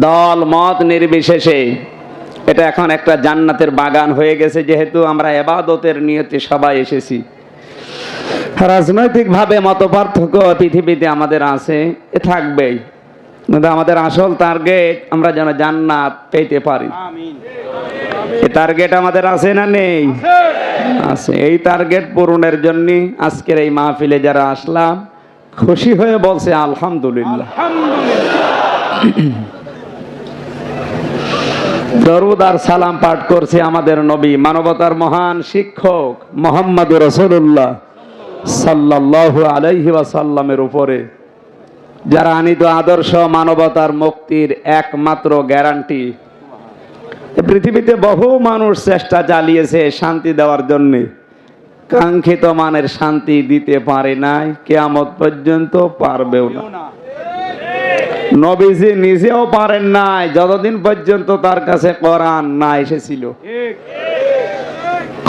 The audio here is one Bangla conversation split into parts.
দল মত নির্বিশেষে। এটা এখন একটা জান্নাতের বাগান হয়ে গেছে যেহেতু আমরা এবাদতের নিয়তে সবাই এসেছি। রাজনৈতিক ভাবে মত পার্থক্য পৃথিবীতে আমাদের আছে এ থাকবেই। কিন্তু আমাদের আসল টার্গেট আমরা যেন জান্নাত পেতে পারি। এই টার্গেট আমাদের আছে না নেই? আছে। এই টার্গেট পূরণের জন্য আজকের এই মাহফিলে যারা আসলাম খুশি হয়ে বলছে আলহামদুলিল্লাহ। দরুদ আর সালাম পাঠ করছে আমাদের নবী, মানবতার মহান শিক্ষক মোহাম্মদ রসুল্লাহ সাল্লাল্লাহু আলাইহি ওয়াসাল্লামের উপরে, যারা আনিত আদর্শ মানবতার মুক্তির একমাত্র গ্যারান্টি। পৃথিবীতে বহু মানুষ চেষ্টা চালিয়েছে শান্তি দেওয়ার জন্য, কাঙ্ক্ষিত মানের শান্তি দিতে পারে নাই, কেয়ামত পর্যন্ত পারবেও না। নবীজি নিজেও পারেন নাই যতদিন পর্যন্ত তার কাছে কোরআন না এসেছিল।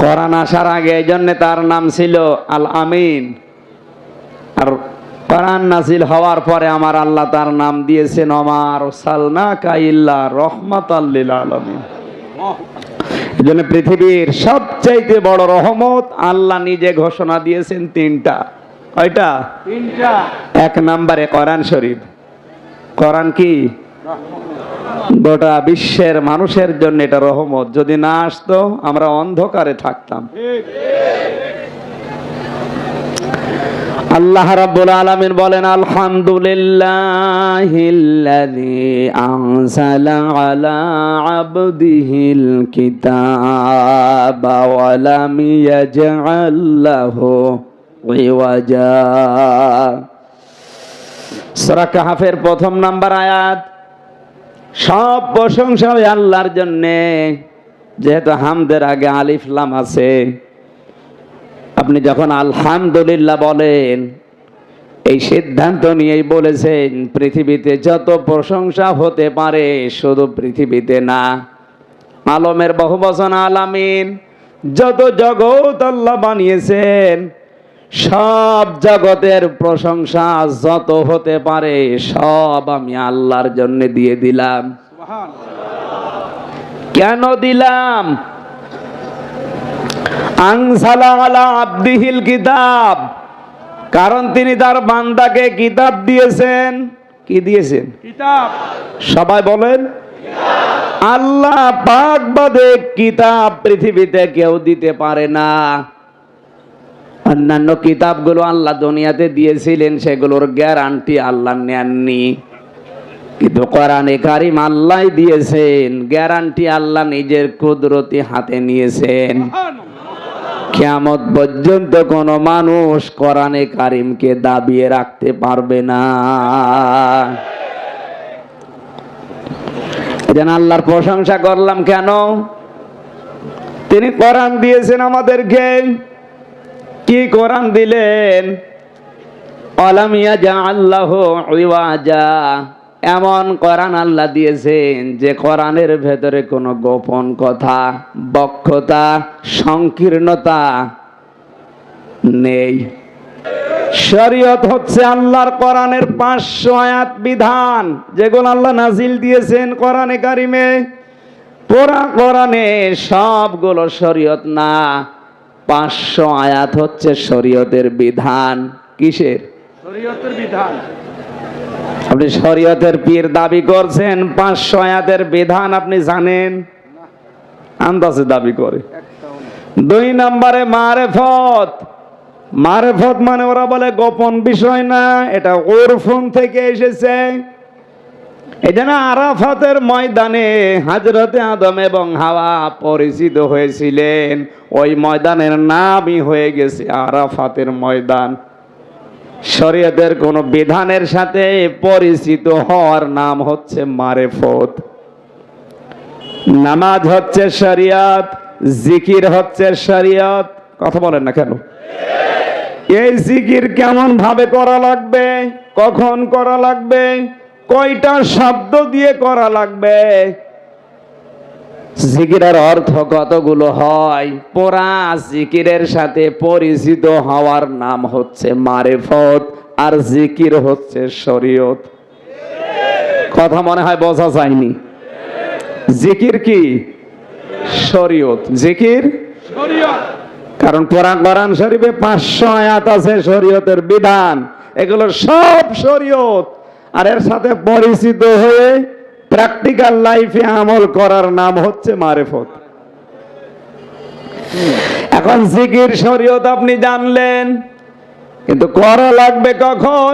কোরআন আসার আগে এই জন্য তার নাম ছিল আল আমিন। আর কোরআন নাসিল হওয়ার পরে আমার আল্লাহ তার নাম দিয়েছেন আমার সালনা কাইল্লা রহমত আল্লিল আলমিন। এই জন্য পৃথিবীর সবচাইতে বড় রহমত আল্লাহ নিজে ঘোষণা দিয়েছেন তিনটা। কয়টা? এক নম্বরে কোরআন শরীফ। কোরআন কি? গোটা বিশ্বের মানুষের জন্য এটা রহমত। যদি না আসতো, আমরা অন্ধকারে থাকতাম। আল্লাহ রাব্বুল আলামিন বলেন, আলহামদুলিল্লাহিল্লাযী আনসালা আলা আবদিহিল কিতাবা ওয়া লাম ইয়াজআল লাহু ইওয়াজা। সূরা কাহাফের প্রথম নাম্বার আয়াত। সব প্রশংসা আল্লাহর জন্যে। যেহেতু হামদের আগে আলিফ লাম আছে। আপনি যখন আলহামদুলিল্লাহ বলেন, এই সিদ্ধান্ত নিয়েই বলেছেন, পৃথিবীতে যত প্রশংসা হতে পারে শুধু পৃথিবীতে না। আলমের বহু বচন আলামিন, যত জগৎ আল্লাহ বানিয়েছেন সব জগতের প্রশংসা যত হতে পারে সব আমি আল্লাহর জন্য দিয়ে দিলাম। কেন দিলাম? আব্দিহিল কিতাব। কারণ তিনি তার বান্দাকে কিতাব দিয়েছেন। কি দিয়েছেন? কিতাব। সবাই বলেন আল্লাহ পাক বাদে কিতাব পৃথিবীতে কেউ দিতে পারে না। অন্যান্য কিতাবগুলো আল্লাহ দুনিয়াতে দিয়েছিলেন, সেগুলোর গ্যারান্টি আল্লাহ নেননি। কিন্তু কোরআনে কারিম আল্লাহ দিয়েছেন গ্যারান্টি আল্লাহ নিজের কুদরতি হাতে নিয়েছেন। কিয়ামত পর্যন্ত কোন মানুষ কোরআনে কারিমকে দাবিয়ে রাখতে পারবে না। যেন আল্লাহর প্রশংসা করলাম কেন? তিনি কোরআন দিয়েছেন আমাদেরকে। কি কোরআন দিলেন? অলামিয়া যা আল্লাহ যা এমন কোরআন আল্লাহ দিয়েছেন যে কোরআনের ভেতরে কোনো গোপন কথা, বক্ষতা, সংকীর্ণতা নেই। শরীয়ত হচ্ছে আল্লাহর কোরআনের পাঁচশো আয়াত বিধান, যেগুলো আল্লাহ নাজিল দিয়েছেন কোরআনে কারিমে। কোরআনে সবগুলো শরীয়ত না। পাঁচশো আয়াত হচ্ছে শরীয়তের বিধান। কিসের? শরীয়তের বিধান। আপনি শরীয়তের পীর দাবি করছেন পাঁচশো আয়াতের বিধান আপনি জানেন? আন্দাজে দাবি করে। দুই নম্বরে মারেফত। মারেফত মানে ওরা বলে গোপন বিষয় না এটা ওরফোন থেকে এসেছে। এই আরাফাতের ময়দানে হাজরতে আদম এবং হাওয়া পরিচিত হয়েছিলেন। ওই ময়দানের নামই হয়ে গেছে আরাফাতের ময়দান। শরীয়তের কোন বিধানের সাথে পরিচিত হওয়ার নাম হচ্ছে মারেফত। নামাজ হচ্ছে শরিয়ত, জিকির হচ্ছে শরিয়ত। কথা বলেন না কেন? এই জিকির কেমন ভাবে করা লাগবে? কখন করা লাগবে? কয়টা শব্দ দিয়ে করা লাগবে? জিকিরের অর্থ কতগুলো হয়? পোরা জিকিরের সাথে পরিচিত হওয়ার নাম হচ্ছে মারেফত আর জিকির হচ্ছে শরীয়ত। কথা মনে হয় বোঝা যায়নি। জিকির কি? শরীয়ত। জিকির? কারণ কোরআন কোরআন শরীফে পাঁচশো আয়াত আছে শরীয়তের বিধান। এগুলো সব শরীয়ত। আর এর সাথে পরিচিত হয়ে প্র্যাকটিক্যাল লাইফে আমল করার নাম হচ্ছে মারেফত। এখন জিকির শরীয়ত আপনি জানলেন, কিন্তু করা লাগবে কখন?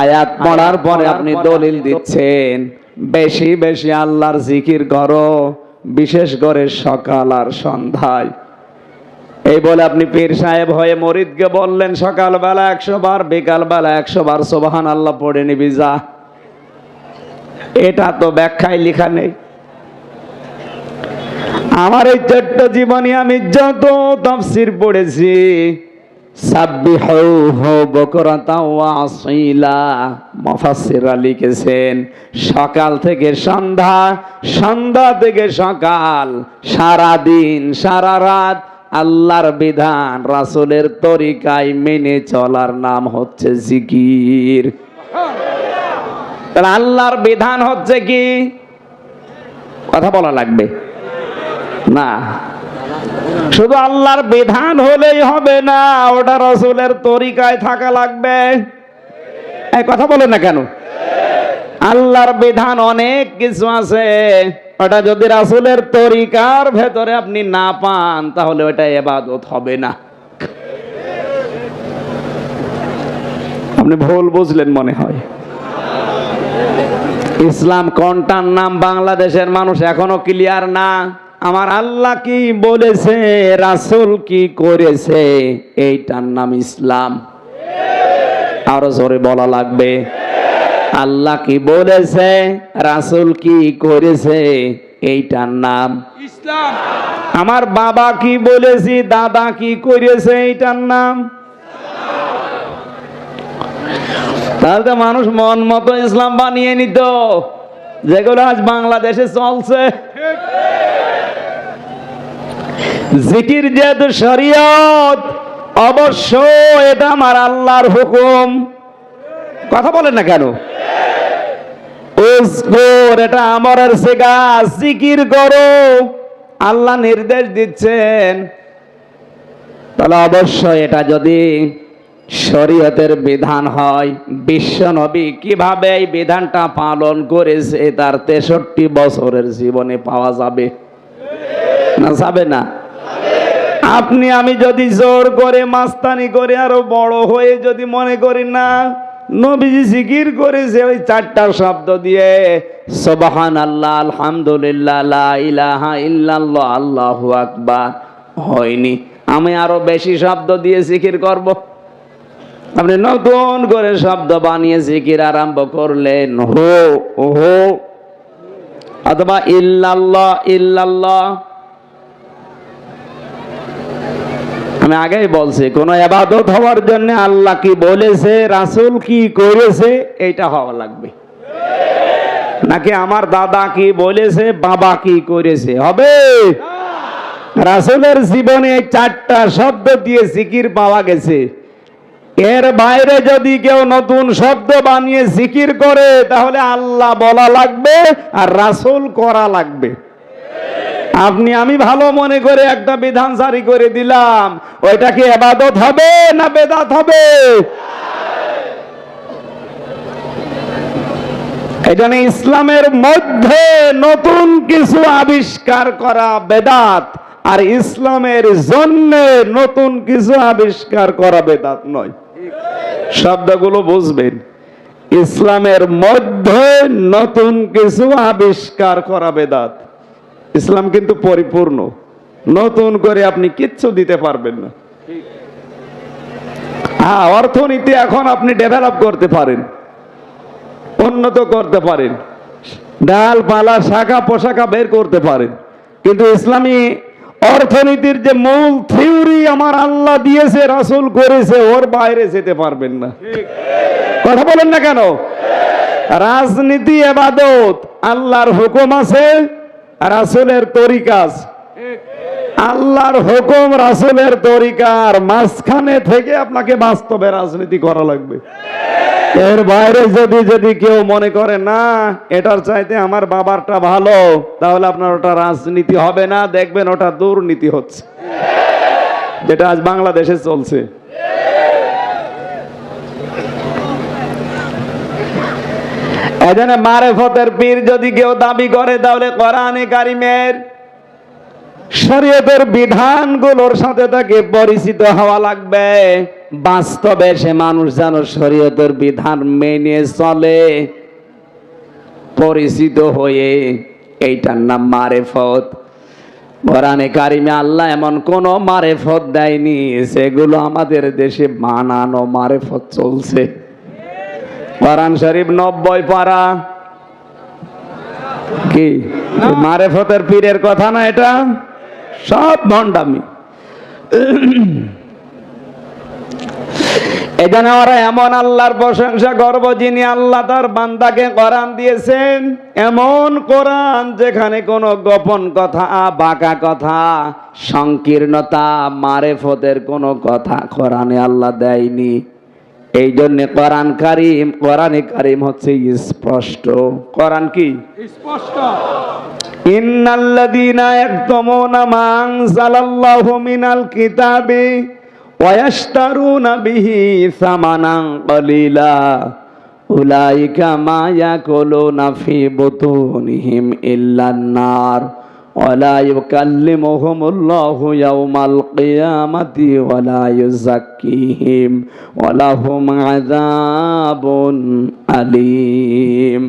আয়াত পড়ার পরে আপনি দলিল দিচ্ছেন, বেশি বেশি আল্লাহর জিকির করো। বিশেষ করে সকাল আর সন্ধ্যায়। এই বলে আপনি পীর সাহেব হয়ে মরিদকে বললেন, সকালবেলা একশো বার, বিকালবেলা একশো বার সোবাহান আল্লাহ পড়ে নিবি, যা। এটা তো ব্যাখ্যায় লেখা নেই। আমার এই ছোট্ট জীবনে আমি যত তফসির পড়েছি লিখেছেন, সকাল থেকে সন্ধ্যা সন্ধ্যা থেকে সকাল সারা দিন সারা রাত আল্লাহর বিধান, রাসূলের তরিকায় মেনে চলার নাম হচ্ছে জিকির। তাহলে আল্লাহর বিধান হচ্ছে কি? কথা বলা লাগবে। না। শুধু আল্লাহর বিধান হলেই হবে না, ওটা রসুলের তরিকায় থাকা লাগবে। এই কথা বলেন না কেন? আল্লাহর বিধান অনেক কিছু আছে, ওটা যদি রাসুলের তরিকার ভেতরে আপনি না পান, তাহলে ওটা এবাদত হবে না। আপনি ভুল বুঝলেন মনে হয়। ইসলাম কোনটার নাম বাংলাদেশের মানুষ এখনও ক্লিয়ার না? আমার আল্লাহ কি বলেছে? রাসুল কি করেছে? এইটার নাম ইসলাম। আরও জোরে বলা লাগবে। আল্লাহ কি বলেছে? রাসুল কি করেছে? এইটার নাম। ইসলাম। আমার বাবা কি বলেছি? দাদা কি করেছে? এইটার নাম। তাহলে তো মানুষ মন মতো ইসলাম বানিয়ে নিত। যেগুলো আজ বাংলাদেশে চলছে। জিকির যেহেতু শরীয়ত অবশ্য এটা আমার আল্লাহর হুকুম। কথা বলেন না কেন? এটা আমরের সেগা, জিকির করো। আল্লাহ নির্দেশ দিচ্ছেন। তাহলে অবশ্যই এটা যদি শরীয়তের বিধান হয়, বিশ্ব নবী কীভাবে এই বিধানটা পালন করেছে, তার তেষট্টি বছরের জীবনে পাওয়া যাবে? না যাবে না? আপনি, আমি যদি জোর করে, মাস্তানি করে আরও বড় হয়ে যদি মনে করি না, নবীজি জিকির করেছে ওই চারটা শব্দ দিয়ে সোবাহান আল্লাহ আলহামদুলিল্লাহ ইলাহা ইল্লাল্লাহ, আল্লাহু আকবার। হয়নি। আমি আরও বেশি শব্দ দিয়ে জিকির করব। আপনি নতুন করে শব্দ বানিয়ে জিকির আরম্ভ করলেন। হো হো। অথবা ইল্লাল্লাহ ইল্লাল্লাহ। আমি আগেই বলছি, কোন এবাদত হওয়ার জন্য আল্লাহ কি বলেছে, রাসূল কি করেছে, এইটা হওয়া লাগবে। নাকি আমার দাদা কি বলেছে, বাবা কি করেছে, হবে? রাসূলের জীবনে চারটা শব্দ দিয়ে জিকির পাওয়া গেছে। এর বাইরে যদি কেউ নতুন শব্দ বানিয়ে জিকির করে, তাহলে আল্লাহ বলা লাগবে আর রাসূল করা লাগবে। আপনি, আমি ভালো মনে করে একটা বিধান জারি করে দিলাম। ওইটা কি এবাদত হবে না বেদাত হবে? এখানে ইসলামের মধ্যে নতুন কিছু আবিষ্কার করা বেদাত, আর ইসলামের জন্য নতুন কিছু আবিষ্কার করা বেদাত নয়। শব্দগুলো বুঝবেন। ইসলামের মধ্যে নতুন কিছু আবিষ্কার করা বেদাত। ইসলাম কিন্তু পরিপূর্ণ। নতুন করে আপনি কিচ্ছু দিতে পারবেন না। হ্যাঁ অর্থনীতি এখন আপনি ডেভেলপ করতে পারেন। উন্নত করতে পারেন। ডাল পালা শাখা পোশাকা বের করতে পারেন। কিন্তু ইসলামী অর্থনীতির যে মূল থিওরি আমার আল্লাহ দিয়েছে, রাসূল করেছে, ওর বাইরে যেতে পারবেন না। কথা বলেন না কেন? রাজনীতি, এবাদত, আল্লাহর হুকুম আছে। রাসূলের তরিকা আল্লাহর হুকুম রাসূলের তরিকার। মাঝখানে থেকে আপনাকে বাস্তবে রাজনীতি করা লাগবে। এর বাইরে যদি যদি কেউ মনে করে, না, এটার চাইতে আমার বাবারটা ভালো, তাহলে আপনার ওটা রাজনীতি হবে না। দেখবেন ওটা দুর্নীতি হচ্ছে। যেটা আজ বাংলাদেশে চলছে। এজন্য মারেফতের পীর যদি কেউ দাবি করে, তাহলে কোরআনে কারিমের শরীয়তের বিধানগুলোর সাথে তাকে পরিচিত হওয়া লাগবে। বাস্তবে সে মানুষ যেন শরীয়তের বিধান মেনে চলে, পরিচিত হয়ে। এইটার নাম মারেফত। কোরআনে কারিমে আল্লাহ এমন কোন মারেফত দেয়নি, সেগুলো আমাদের দেশে বানানো মারেফত চলছে। কোরআন শরীফ নব্বই পারা। কি? মারেফতের পীরের কথা না এটা? সব ভণ্ডামি। এখানে ওরা এমন আল্লাহর প্রশংসা করব যিনি আল্লাহ তার বান্দাকে কোরআন দিয়েছেন। এমন কোরআন যেখানে কোনো গোপন কথা, বাঁকা কথা, সংকীর্ণতা, মারেফতের কোনো কথা কোরআনে আল্লাহ দেয়নি। এই জন্য কোরআন কারিম কোরআনে কারিম হচ্ছে স্পষ্ট। কোরআন কি? স্পষ্ট। ইন্নাল্লাযীনা ইয়াকতুমুনা মা আনজালাল্লাহু মিনাল কিতাবি ওয়া ইয়াশতারুনা বিহি সামানান কলিলা। উলাইকা মা ইয়াকুলুনা ফি বুতুনিহিম ইল্লান নার ওয়ালা ইউকাল্লিমুহুমুল্লাহু ইয়াওমাল কিয়ামাতি ওয়ালা ইউযাক্কিহিম ওয়ালাহুম আযাবুন আলীম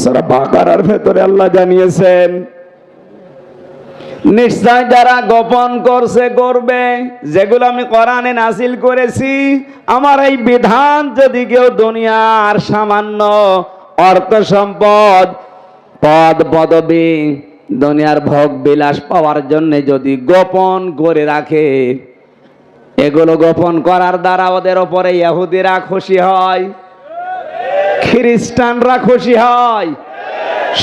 সূরা বাকারার ভেতরে আল্লাহ জানিয়েছেন, নিশ্চয় যারা গোপন করছে, করবে। যেগুলো আমি কোরআনে নাসিল করেছি, আমার এই বিধান যদি কেউ দুনিয়ার সামান্য অর্থ সম্পদ পদ পদবী, দুনিয়ার ভোগ বিলাস পাওয়ার জন্য যদি গোপন করে রাখে, এগুলো গোপন করার দ্বারা ওদের ওপরে ইহুদিরা খুশি হয়, খ্রিস্টানরা খুশি হয়।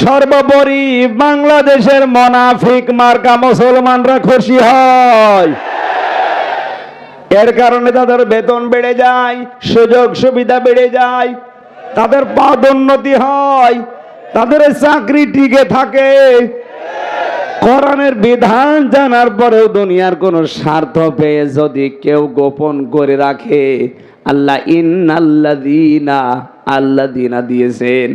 সর্বোপরি বাংলাদেশের মনাফিক মার্কা মুসলমানরা খুশি হয়। এর কারণে তাদের বেতন বেড়ে যায়, সুযোগ সুবিধা বেড়ে যায়, তাদের পদোন্নতি হয়। তাদের চাকরি টিকে থাকে। কোরআনের বিধান জানার পরেও দুনিয়ার কোনো স্বার্থ পেয়ে যদি কেউ গোপন করে রাখে, আল্লাহ ইন্নাল্লাযীনা দিনা দিয়েছেন।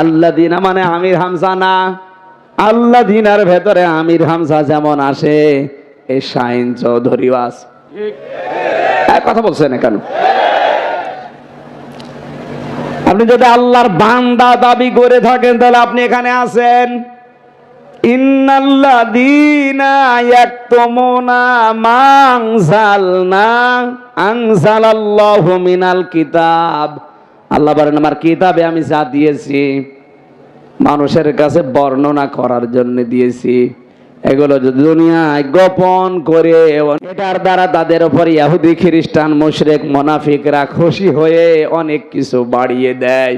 আল্লাযীনা মানে আমির হামজা না। আল্লাযীনার ভেতরে আমির হামজা যেমন আসে এই শাইন চৌধুরী আছে। কথা বলছেন কেন আপনি যদি আল্লাহর বান্দা দাবি করে থাকেন, তাহলে আপনি এখানে আছেন। কিতাব। আল্লাহ কিতাবে আমি যা দিয়েছি, মানুষের কাছে বর্ণনা করার জন্য দিয়েছি। এগুলো দুনিয়ায় গোপন করে এটার দ্বারা তাদের উপর ইহুদি, খ্রিস্টান, মুশরিক, মোনাফিকরা খুশি হয়ে অনেক কিছু বাড়িয়ে দেয়।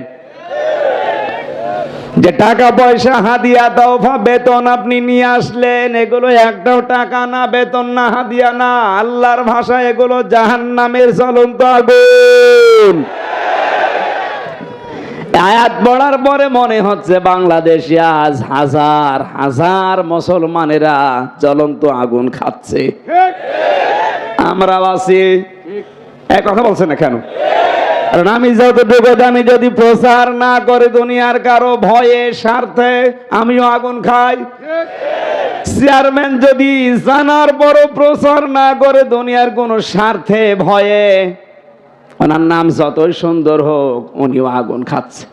যে টাকা পয়সা, হাদিয়া, তওফা, বেতন আপনি নিয়ে আসলেন, এগুলো একটাও টাকা না, বেতন না, হাদিয়া না, আল্লাহর ভাষা এগুলো জাহান্নামের জ্বলন্ত আগুন। আয়াত পড়ার পরে মনে হচ্ছে বাংলাদেশে আজ হাজার হাজার মুসলমানেরা জ্বলন্ত আগুন খাচ্ছে। আমরা আছি। এক কথা বলছে না কেন? কারণ আমি যতটুকু আমি যদি প্রচার না করে দুনিয়ার কারও ভয়ে, স্বার্থে, আমিও আগুন খাই। চেয়ারম্যান যদি জানার পরও প্রচার না করে দুনিয়ার কোনো স্বার্থে, ভয়ে ওনার নাম যতই সুন্দর হোক উনিও আগুন খাচ্ছে।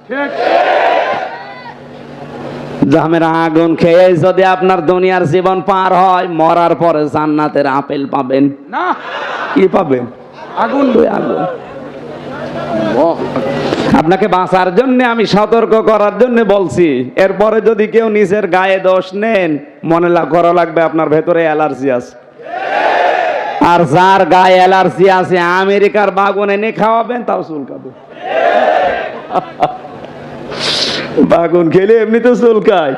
জামের আগুন খেয়ে যদি আপনার দুনিয়ার জীবন পার হয় মরার পরে জান্নাতের আপেল পাবেন। না। কি পাবেন? আগুন। আগুন। আপনাকে বাঁচার জন্য আমি সতর্ক করার জন্য বলছি। এরপরে যদি কেউ নিজের গায়ে দোষ নেন মনে করা লাগবে আপনার ভেতরে অ্যালার্জি আছে। আর যার গায়ে অ্যালার্জি আছে, আমেরিকার বাগুন এনে খাওয়াবেন, তাও চুলকাবে বাগুন খেলে এমনি তো চুলকায়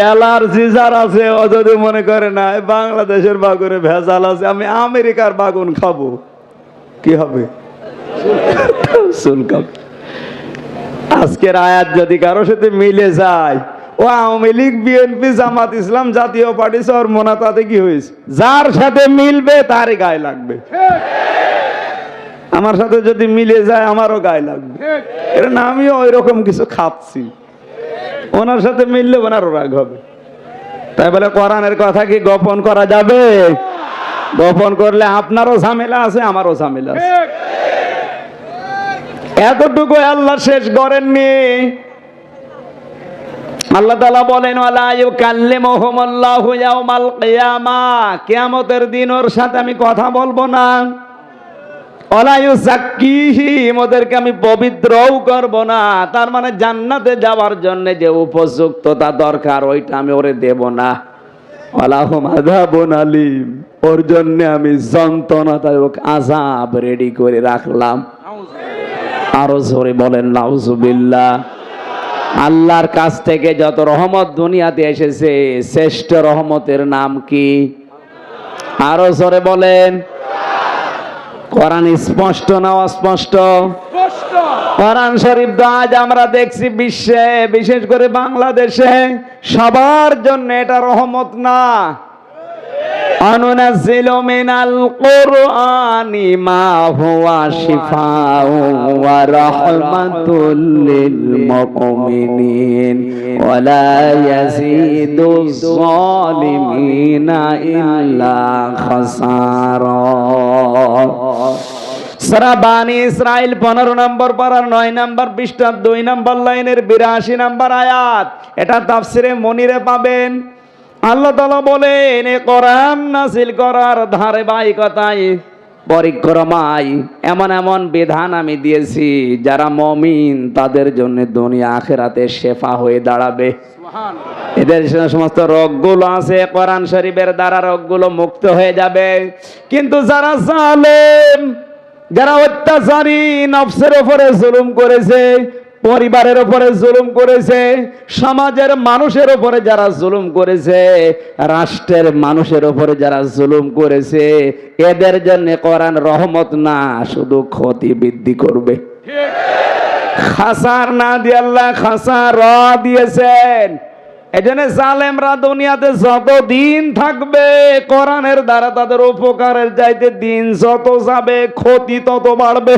অ্যালার্জি যার আছে, ও যদি মনে করে না বাংলাদেশের বাগুনে ভেজাল আছে, আমি আমেরিকার বাগুন খাব। কি হবে? শুল্ক আজকের আয়াত যদি কারোর সাথে মিলে যায় ও আওয়ামী লীগ, বিএনপি, জামাত ইসলাম জাতীয় পার্টি সরমনা তাতে কি হয়েছে? যার সাথে মিলবে তারই গায়ে লাগবে। আমার সাথে যদি মিলে যায় আমারও গায়ে লাগবে। এর আমিও ওই রকম কিছু খাচ্ছি। ওনার সাথে মিললে ওনারও রাগ হবে। তাই বলে, কোরআনের কথা কি গোপন করা যাবে? গোপন করলে আপনারও ঝামেলা আছে, আমারও ঝামেলা আছে। এতটুকু আল্লাহ শেষ করেননি। আল্লাহ তালা বলেন কেয়ামতের দিন ওর সাথে আমি কথা বলব না। ওদেরকে আমি পবিত্রও করব না। তার মানে জান্নাতে যাওয়ার জন্য যে উপযুক্ততা দরকার, ওইটা আমি ওরে দেব না। আলিম, ওর জন্য আমি যন্ত্রণাদায়ক আজাব রেডি করে রাখলাম। আরও জোরে বলেন, নাউজুবিল্লাহ। আল্লাহর কাছ থেকে যত রহমত দুনিয়াতে এসেছে শ্রেষ্ঠ রহমতের নাম কি? আরও জোরে বলেন। কোরআন স্পষ্ট না অস্পষ্ট? কোরআন শরীফ আজ আমরা দেখছি বিশ্বে বিশেষ করে বাংলাদেশে সবার জন্য এটা রহমত না। অনুনাজ্জিলু মিনাল কুরআনি মা হুয়া শিফাউ ওয়া রাহমাতুল লিল মুমিনিন ওয়া লা ইয়াজিদু যালিমিনা ইল্লা খাসারা সারা বানি ইসরাইল পনেরো নম্বর পাড়ার নয় নম্বর পৃষ্ঠার দুই নম্বর লাইনের বিরাশি নম্বর আয়াত এটা তাফসিরে মনিরে পাবেন। আল্লাহ তালা বলেন এ কোরআন নাসিল করার ধারে বাহিকতায় পরিক্রমায় এমন এমন বিধান আমি দিয়েছি যারা মমিন তাদের জন্য দুনিয়া আখেরাতে শেফা হয়ে দাঁড়াবে। এদের সমস্ত রোগগুলো আছে কোরআন শরীফের দ্বারা রোগগুলো মুক্ত হয়ে যাবে। কিন্তু যারা জালেম যারা অত্যাচারী নফসের উপরে জুলুম করেছে পরিবারের উপরে জুলুম করেছে, সমাজের মানুষের উপরে যারা জুলুম করেছে, রাষ্ট্রের মানুষের উপরে যারা জুলুম করেছে, এদের জন্য কোরআন রহমত না, শুধু ক্ষতি বৃদ্ধি করবে। খাসার না দিয়ে আল্লাহ খাসা র দিয়েছেন। এজন্য জালেমরা দুনিয়াতে যত দিন থাকবে, কোরআনের দ্বারা তাদের উপকারের চাইতে দিন যত যাবে, ক্ষতি তত বাড়বে।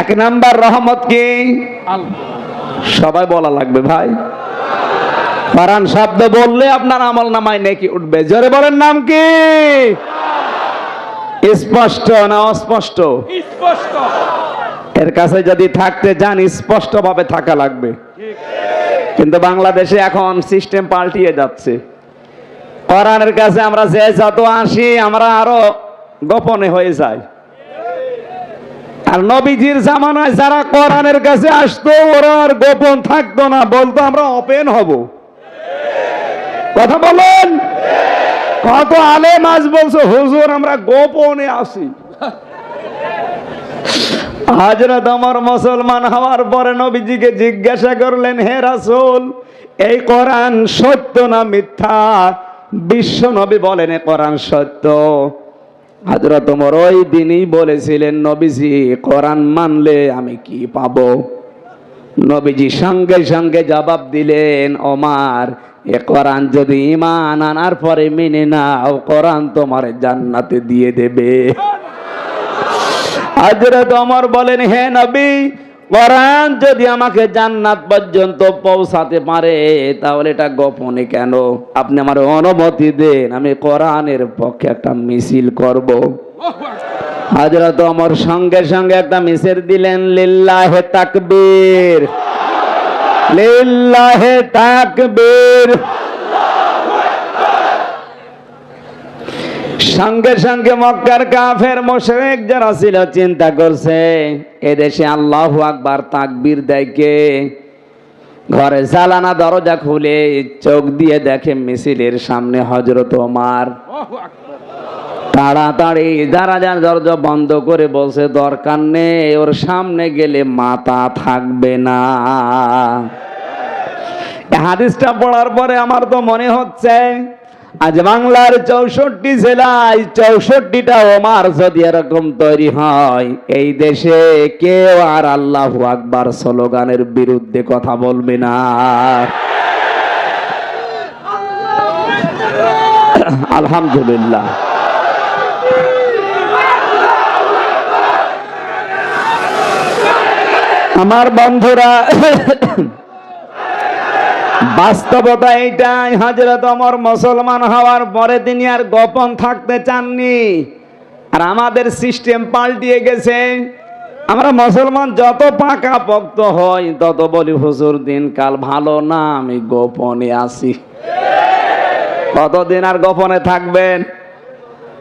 এক নাম্বার রহমত কি? সবাই বলা লাগবে ভাই। কোরআন শব্দ বললে আপনার আমল নামায় নেকি উঠবে। জোরে বলেন নাম কি? স্পষ্ট না অস্পষ্ট? স্পষ্ট। এর কাছে যদি থাকতে যান স্পষ্ট ভাবে থাকা লাগবে। কিন্তু বাংলাদেশে এখন সিস্টেম পাল্টিয়ে যাচ্ছে। কোরআনের কাছে আমরা যে যত আসি আমরা আরও গোপনে হয়ে যাই। আর নবীজির জামানায় যারা কোরআনের কাছে আসতো, ওরা আর গোপন থাকতো না। বলতো, আমরা ওপেন হব। কথা বলেন? কত আলেম আজ বলছো, হুজুর, আমরা গোপনে আসি হাজরত আমার মুসলমান হওয়ার পরে নবীজিকে জিজ্ঞাসা করলেন, হে রাসূল, এই কোরআন সত্য না মিথ্যা? বিশ্ব নবী বলেন, এ কোরআন সত্য। হাজরত তোমার ওই দিনই বলেছিলেন, নবীজি, কোরআন মানলে আমি কি পাব? নবীজি সঙ্গে সঙ্গে জবাব দিলেন, ওমার, এ কোরআন যদি ইমান আনার পরে মেনে নাও, কোরআন তোমার জান্নাতে দিয়ে দেবে। হাজরত ওমর বলেন, হে নবী কোরআন যদি আমাকে জান্নাত পর্যন্ত পৌঁছাতে পারে, তাহলে এটা গোপনে কেন? আপনি আমার অনুমতি দেন, আমি কোরআনের পক্ষে একটা মিছিল করব। হযরত ওমর সঙ্গে সঙ্গে একটা মিছিল দিলেন, লিল্লাহে তাকবীর। লিল্লাহে তাকবীর। সঙ্গে সঙ্গে মক্কার কাফের মোশরেক যারা ছিল চিন্তা করছে এদেশে আল্লাহ আকবার তাকবীর দেখে ঘরে জালানা দরজা খুলে চোখ দিয়ে দেখে মিছিলের সামনে হজরত ওমার। তাড়াতাড়ি যারা যার দরজা বন্ধ করে বলছে দরকার নেই ওর সামনে গেলে মাথা থাকবে না। হাদিসটা পড়ার পরে আমার তো মনে হচ্ছে আজ বাংলার চৌষট্টি জেলায় চৌষট্টিটা ওমার যদি এরকম তৈরি হয়, এই দেশে কেউ আর আল্লাহ আকবার স্লোগানের বিরুদ্ধে কথা বলবে না। আলহামদুলিল্লাহ। আমার বন্ধুরা বাস্তবতা এইটাই হাজরত অমর মুসলমান হওয়ার পরে তিনি আর গোপন থাকতে চাননি। আর আমাদের সিস্টেম পাল্টিয়ে গেছে। আমরা মুসলমান যত পাকা পক্ত হই, তত বলি, হুজুর, দিনকাল ভালো না, আমি গোপনে আছি। কতদিন আর গোপনে থাকবেন?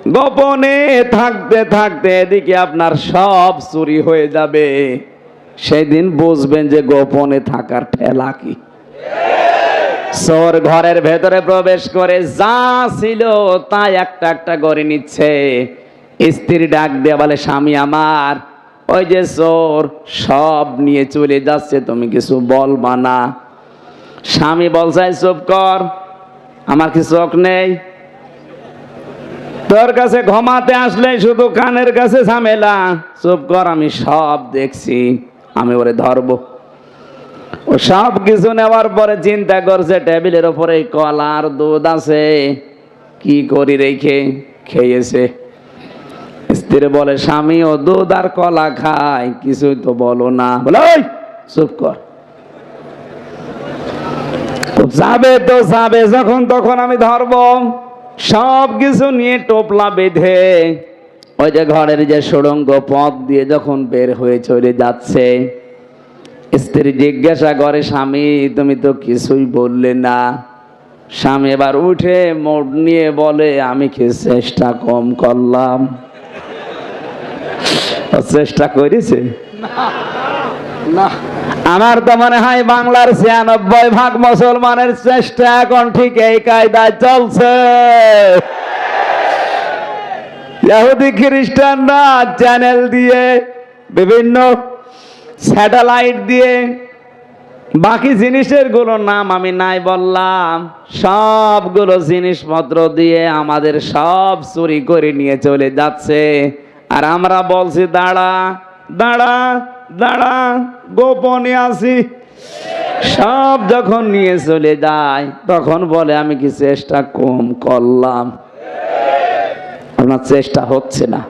গোপনে থাকতে থাকতে এদিকে আপনার সব চুরি হয়ে যাবে। সেদিন বুঝবেন যে গোপনে থাকার ঠেলা কি। চোর ঘরের ভেতরে প্রবেশ করে যা ছিল তাই একটা একটা করে নিচ্ছে। স্ত্রী ডাক দিয়ে বলে, স্বামী আমার, ওই যে চোর সব নিয়ে চলে যাচ্ছে, তুমি কিছু বলবা না। স্বামী বলছে চুপ কর, আমার কি চোখ নেই? তোর কাছে ঘুমাতে আসলে শুধু কানের কাছে ঝামেলা। চুপ কর, আমি সব দেখছি, আমি ওরে ধরবো। ও সব কিছু নেওয়ার পরে চিন্তা করছে টেবিলের উপরে কলা আর দুধ আছে। কি করি রেখে খেয়েছে। স্ত্রী বলে, স্বামী, ও দুধ আর কলা খায় কিছুই তো বলো না। বলে চুপ কর। যাবে তো যাবে, যখন তখন আমি ধরব সব কিছু নিয়ে টোপলা বেঁধে। ওই যে ঘরের যে সুড়ঙ্গ পথ দিয়ে যখন বের হয়ে চলে যাচ্ছে স্ত্রী জিজ্ঞাসা করে স্বামী তুমি তো কিছুই বললে না। স্বামী এবার উঠে মোট নিয়ে বলে আমি কি চেষ্টা কম করলাম? চেষ্টা করেছে? না। আমার তো মনে হয় বাংলার ছিয়ানব্বই ভাগ মুসলমানের চেষ্টা এখন ঠিক এই কায়দায় চলছে। খ্রিস্টানরা চ্যানেল দিয়ে বিভিন্ন স্যাটেলাইট দিয়ে বাকি জিনিসেরগুলো নাম আমি নাই বললাম। সবগুলো জিনিসপত্র দিয়ে আমাদের সব চুরি করে নিয়ে চলে যাচ্ছে। আর আমরা বলছি, দাঁড়া দাঁড়া দাঁড়া, গোপনে আছি। সব যখন নিয়ে চলে যায়, তখন বলে, আমি কি চেষ্টা কম করলাম? আপনার চেষ্টা হচ্ছে না।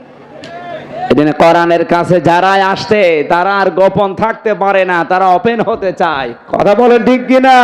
এজন্য কোরআনের কাছে যারাই আসছে, তারা আর গোপন থাকতে পারে না, তারা ওপেন হতে চায়। কথা বলেন ঠিক কিনা?